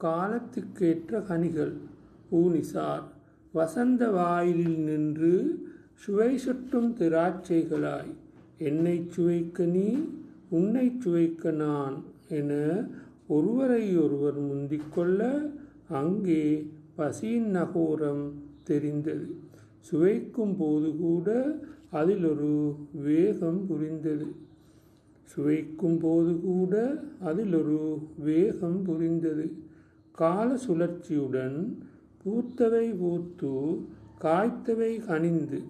காலத்துக்கேற்ற கனிகள். ஊனிசார் வசந்த வாயிலில் நின்று சுவை சுட்டும் திராட்சைகளாய் என்னை சுவைக்க நீ உன்னைச் சுவைக்க நான் என ஒருவரை ஒருவர் முந்திக்கொள்ள அங்கே பசியின் நகோரம் தெரிந்தது. சுவைக்கும் போது கூட அதில் ஒரு வேகம் புரிந்தது. சுவைக்கும் போது கூட அதில் ஒரு வேகம் புரிந்தது. கால சுழற்சியுடன் பூத்தவை பூத்து காய்த்தவை கனிந்து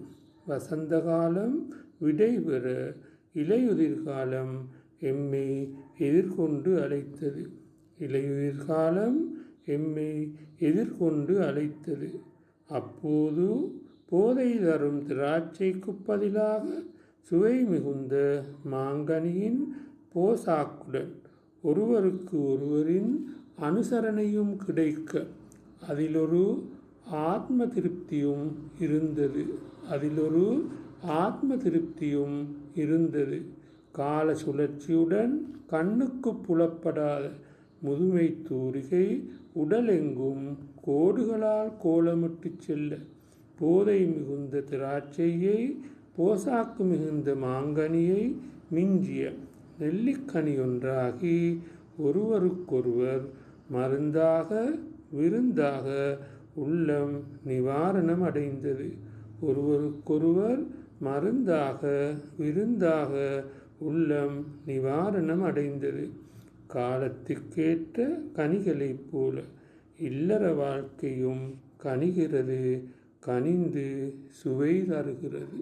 வசந்த காலம் விடைபெற இலையுதிர் காலம் எம்மை எதிர்கொண்டு அழைத்தது. இலையுதிர் காலம் எம்மை எதிர்கொண்டு அழைத்தது. அப்போது போதை தரும் திராட்சைக்கு பதிலாக சுவை மிகுந்த மாங்கனியின் போசாக்குடன் ஒருவருக்கு ஒருவரின் அனுசரணையும் கிடைக்க அதிலொரு ஆத்ம திருப்தியும் இருந்தது. அதிலொரு ஆத்ம திருப்தியும் இருந்தது. கால சுழற்சியுடன் கண்ணுக்கு புலப்படாத முதுமை தூரிகை உடலெங்கும் கோடுகளால் கோலமிட்டு செல்ல போதை மிகுந்த திராட்சையை போசாக்கு மிகுந்த மாங்கனியை மிஞ்சிய நெல்லிக்கனி ஒன்றாகி ஒருவருக்கொருவர் மருந்தாக விருந்தாக உள்ளம் நிவாரணம் அடைந்தது. ஒருவருக்கொருவர் மருந்தாக விருந்தாக உள்ளம் நிவாரணம் அடைந்தது. காலத்துக்கேற்ற கனிகளைப் போல இல்லற வாழ்க்கையும் கனிகிறது கனிந்து சுவை தருகிறது.